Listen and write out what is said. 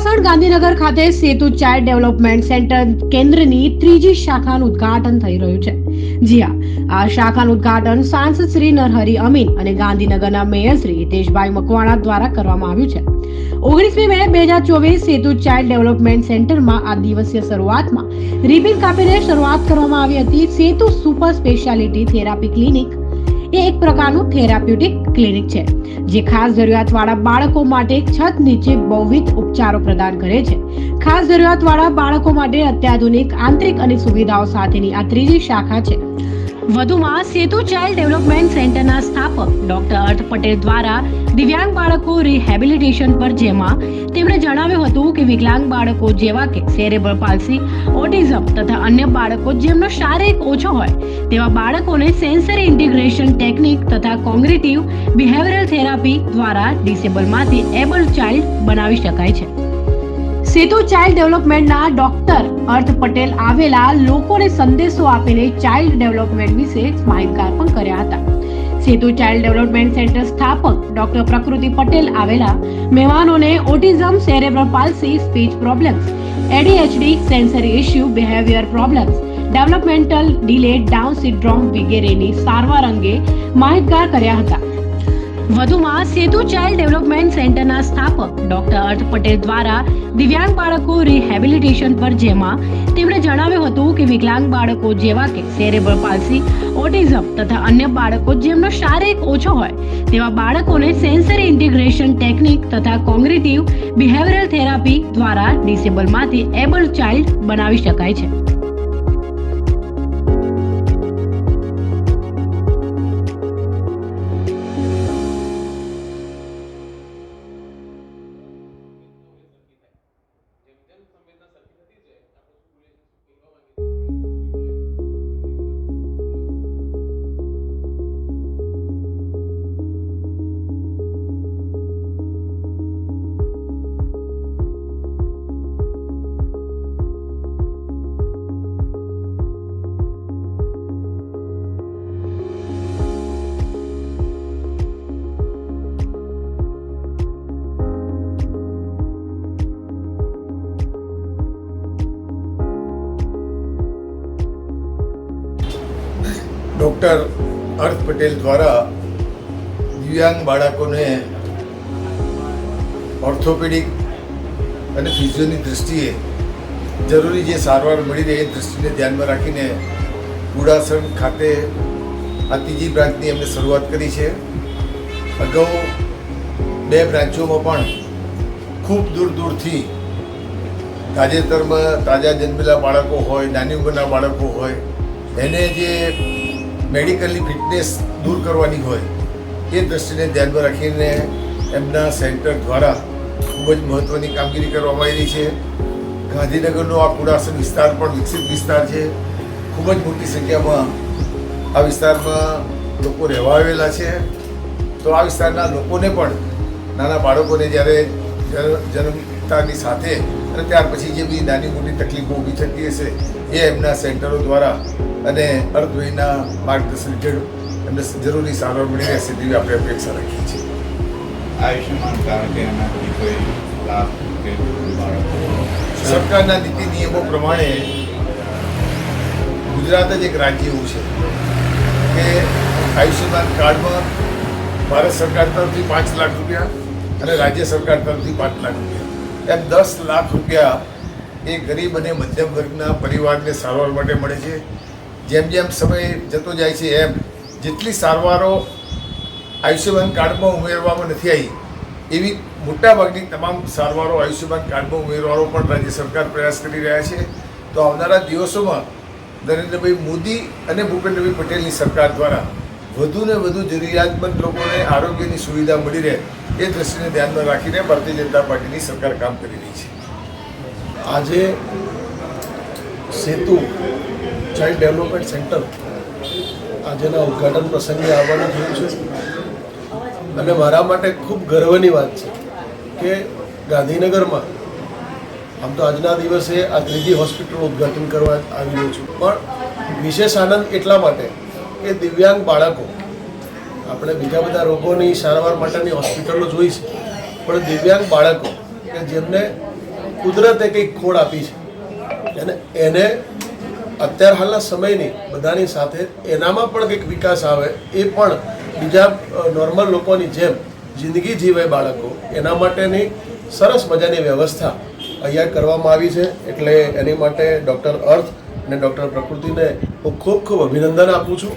કુડાસણ ગાંધીનગર ખાતે સેતુ child development centre કેન્દ્રની ત્રીજી શાખાનું ઉદ્ઘાટન થઈ રહ્યું છે. જી હા, આ શાખાનું ઉદ્ઘાટન સાંસદ શ્રી નરહરી અમીન અને ગાંધીનગરના મેયર શ્રી હિતેશભાઈ મકવાણા દ્વારા કરવામાં આવ્યું છે. ઓગણીસમી મે બે હજાર ચોવીસ સેતુ ચાઇલ્ડ ડેવલપમેન્ટ સેન્ટરમાં આ દિવસીય શરૂઆતમાં રિબિન કાપીને શરૂઆત કરવામાં આવી હતી Setu super speciality therapy clinic એ એક પ્રકારનું થેરાપ્યુટિક ક્લિનિક છે, જે ખાસ જરૂરિયાતવાળા બાળકો માટે છત નીચે બહુવિધ ઉપચારો પ્રદાન કરે છે. ખાસ જરૂરિયાતવાળા બાળકો માટે અત્યાધુનિક આંતરિક અને સુવિધાઓ સાથેની આ ત્રીજી શાખા છે. વધુમાં સેતુ ચાઇલ્ડ ડેવલપમેન્ટ સેન્ટરના સ્થાપક ડોક્ટર અર્થ પટેલ દ્વારા દિવ્યાંગ બાળકો રિહેબિલિટેશન પર જેમાં તેમણે જણાવ્યું હતું કે વિકલાંગ બાળકો જેવા કે સેરેબ્રલ પાલ્સી ઓટિઝમ તથા અન્ય બાળકો જેમનો શારીરિક ઓછો હોય, તેવા બાળકોને સેન્સરી ઇન્ટિગ્રેશન ટેકનિક તથા કોંગ્રેટિવ બિહેવિયરલ થેરાપી દ્વારા ડિસેબલમાંથી એબલ ચાઇલ્ડ બનાવી શકાય છે. સેતુ ચાઇલ્ડ ડેવલપમેન્ટના ડોક્ટર અર્થ પટેલ આવેલા લોકોને સંદેશો આપીને ચાઇલ્ડ ડેવલપમેન્ટ વિશે માહિતગાર પણ કર્યા હતા. સેતુ ચાઇલ્ડ ડેવલપમેન્ટ સેન્ટર સ્થાપક ડોક્ટર પ્રકૃતિ પટેલ આવેલા મહેમાનોને autism cerebral palsy, speech problems, ADHD, sensory issue behaviour problems developmental delay Down syndrome વગેરેની સારવાર અંગે માહિતગાર કર્યા હતા. વધુમાં સેતુ ચાઇલ્ડ ડેવલપમેન્ટ સેન્ટરના સ્થાપક ડોક્ટર અર્થ પટેલ દ્વારા દિવ્યાંગ બાળકો રિહેબિલિટેશન પર જેમાં તેમણે જણાવ્યું હતું કે વિકલાંગ બાળકો જેવા કે સેરેબ્રલ પાલ્સી ઓટિઝમ તથા અન્ય બાળકો જેમનો શારીરિક ઓછો હોય, તેવા બાળકોને સેન્સરી ઇન્ટિગ્રેશન ટેકનિક તથા કોંગ્રેટિવ બિહેવિયરલ થેરાપી દ્વારા ડિસેબલમાંથી એબલ ચાઇલ્ડ બનાવી શકાય છે. ડૉક્ટર અર્થ પટેલ દ્વારા દિવ્યાંગ બાળકોને ઓર્થોપેડિક અને ફિઝિયોની દૃષ્ટિએ જરૂરી જે સારવાર મળી રહે એ દૃષ્ટિને ધ્યાનમાં રાખીને કુડાસણ ખાતે આ ત્રીજી બ્રાન્ચની એમને શરૂઆત કરી છે. અગાઉ બે બ્રાન્ચોમાં પણ ખૂબ દૂર દૂરથી તાજેતરમાં તાજા જન્મેલા બાળકો હોય, નાની ઉંમરના બાળકો હોય, એને જે મેડિકલની ફિટનેસ દૂર કરવાની હોય, એ દ્રષ્ટિને ધ્યાનમાં રાખીને એમના સેન્ટર દ્વારા ખૂબ જ મહત્ત્વની કામગીરી કરવામાં આવી રહી છે. ગાંધીનગરનો આ કુડાસન વિસ્તાર પણ વિકસિત વિસ્તાર છે. ખૂબ જ મોટી સંખ્યામાં આ વિસ્તારમાં લોકો રહેવા આવેલા છે. તો આ વિસ્તારના લોકોને પણ નાના બાળકોને જ્યારે જન્મતાની સાથે અને ત્યાર પછી જે બી નાની મોટી તકલીફો ઊભી થતી હશે એ એમના સેન્ટરો દ્વારા અને અર્ધવયના માર્ગદર્શન હેઠળ એમને જરૂરી સારવાર મળી રહેશે તેવી આપણે અપેક્ષા રાખીએ છીએ. આયુષ્યમાન કાર્ડ કે એનાથી કોઈ લાભ કે સરકારના નીતિ નિયમો પ્રમાણે ગુજરાત જ એક રાજ્ય એવું છે કે આયુષ્યમાન કાર્ડમાં ભારત સરકાર તરફથી પાંચ લાખ રૂપિયા અને રાજ્ય સરકાર તરફથી પાંચ લાખ રૂપિયા. એમ દસ લાખ રૂપિયા એ ગરીબ અને મધ્યમ વર્ગના પરિવારને સારવાર માટે મળે છે. જેમ જેમ સમય જતો જાય છે એમ જેટલી સારવારો આયુષ્યમાન કાર્ડમાં ઉમેરવામાં નથી આવી, એવી મોટાભાગની તમામ સારવારો આયુષ્યમાન કાર્ડમાં ઉમેરવાનો પણ રાજ્ય સરકાર પ્રયાસ કરી રહ્યા છે. તો આવનારા દિવસોમાં નરેન્દ્રભાઈ મોદી અને ભૂપેન્દ્રભાઈ પટેલની સરકાર દ્વારા વધુ ને વધુ જરૂરિયાતમંદ લોકોને આરોગ્યની સુવિધા મળી રહે એ દ્રષ્ટિને ધ્યાનમાં રાખીને ભારતીય જનતા પાર્ટીની સરકાર કામ કરી રહી છે. આજે સેતુ ચાઇલ્ડ ડેવલપમેન્ટ સેન્ટર આજેના ઉદઘાટન પ્રસંગે આવવાનું થયું છે. અને મારા માટે ખૂબ ગર્વની વાત છે કે ગાંધીનગરમાં આમ તો આજના દિવસે આ ત્રીજી હોસ્પિટલનું ઉદ્ઘાટન કરવા આવી રહ્યો છું. પણ વિશેષ આનંદ એટલા માટે કે દિવ્યાંગ બાળકો, આપણે બીજા બધા રોગોની સારવાર માટેની હોસ્પિટલો જોઈ છે, પણ દિવ્યાંગ બાળકો કે જેમને કુદરતે કંઈક ખોડ આપી છે, અને એને અત્યાર હાલના સમયની બધાની સાથે એનામાં પણ કંઈક વિકાસ આવે, એ પણ બીજા નોર્મલ લોકોની જેમ જિંદગી જીવે બાળકો, એના માટેની સરસ મજાની વ્યવસ્થા અહીંયા કરવામાં આવી છે, એટલે એની માટે ડૉક્ટર અર્થ અને ડૉક્ટર પ્રકૃતિને હું ખૂબ ખૂબ અભિનંદન આપું છું.